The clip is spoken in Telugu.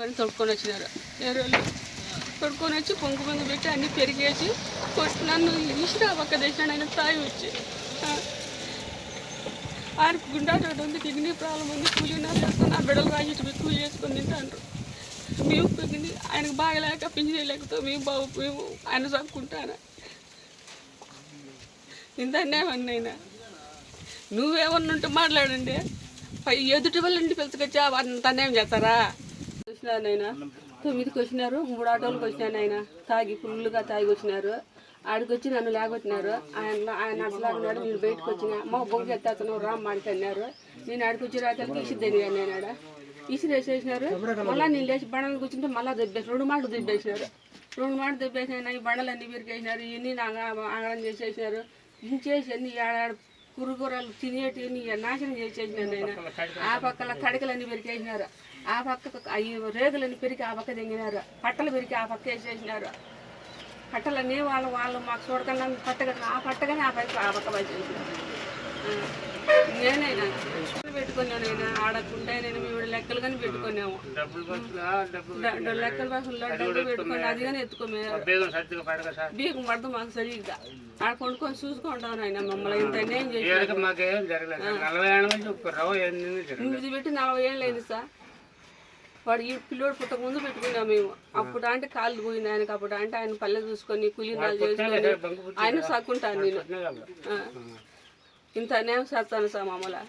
పని తొడుక్కొని వచ్చినారు. ఎరువులు తొడుక్కొని వచ్చి పొంగు పొంగు పెట్టి అన్నీ పెరిగేసి నన్ను ఇసిరా పక్క దేశాన్ని ఆయన తాగి వచ్చి ఆయనకు గుండా ఉంది కిడ్నీ ప్రాబ్లం ఉంది పూజ చేస్తాను ఆ బిడ్డలు రాసి ఎక్కువ చేసుకొని తింటాను మేము కిడ్నీ ఆయనకు బాగలేక పింఛన్ లేకపోతే మేము బాగు మేము ఆయన చదువుకుంటాను ఇంత అన్యాయం నువ్వేమన్నా ఉంటే మాట్లాడండి. ఎదుటి వాళ్ళ ఇంటి పిలుచుకొచ్చా అంత చేస్తారా? వచ్చినారు నాయన. తొమ్మిదికి వచ్చినారు మూడు ఆటోలకు వచ్చినారు ఆయన తాగి ఫుల్గా తాగి వచ్చినారు. ఆడికి వచ్చి నన్ను లేకొచ్చినారు ఆయన ఆయన అసలాడినాడు నేను బయటకు వచ్చిన. మా బొగ్గు ఎత్తాను రామ్ అంటున్నారు అన్నారు. నేను ఆడికి వచ్చి రాతలకి ఇసిద్దని నేను ఆడ. ఇసిరి వేసేసినారు. మళ్ళీ నేను లేచి బండలు కూర్చుంటే మళ్ళీ దెబ్బేసి రెండు మాటలు దెబ్బేసినారు. రెండు మాటలు దెబ్బేసినాయి ఈ బండలు అన్ని విరికేసినారు ఇవన్నీ ఆగడం చేసేసినారు. ఇంచేసి అన్ని ఆడ తినేటివి నాశనం చేసేసినారు ఆయన ఆ పక్కల కడకలన్నీ పెరికేసినారు. ఆ పక్క అవి రేగులన్నీ పెరిగి ఆ పక్క తెంగినారు. పట్టలు పెరిగి ఆ పక్క వేసేసినారు. పట్టలన్నీ వాళ్ళు వాళ్ళు మాకు చూడకుండా పట్టగట్టిన ఆ పట్టగానే ఆ పక్క ఆ పక్క వేసేసినారు నేనైనా పెట్టుకున్నానైనా ఆడకుంటే నేను? మేము లెక్కలు కానీ పెట్టుకున్నాము. డబ్బులు ఖర్చులా డబ్బులు పెట్టుకొని అది కానీ ఎత్తుకోమే బీగం పడదు మాకు సరిగ్గా. ఆడ కొనుక్కొని చూసుకుంటాను ఆయన మమ్మల్ని. ఇంత అన్యాయం చేసి ఇది పెట్టి నలభై ఏళ్ళు అయింది సార్. వాడు ఈ పిల్లోడు పుట్టక ముందు పెట్టుకున్నాం మేము. అప్పుడు అంటే కాళ్ళు పోయింది ఆయనకి. అప్పుడు అంటే ఆయన పల్లె చూసుకొని కూలీనాలు చేసుకొని ఆయన సాక్కుంటాను నేను. ఇంత అన్యాయం చేస్తాను సార్ మమ్మల్ని.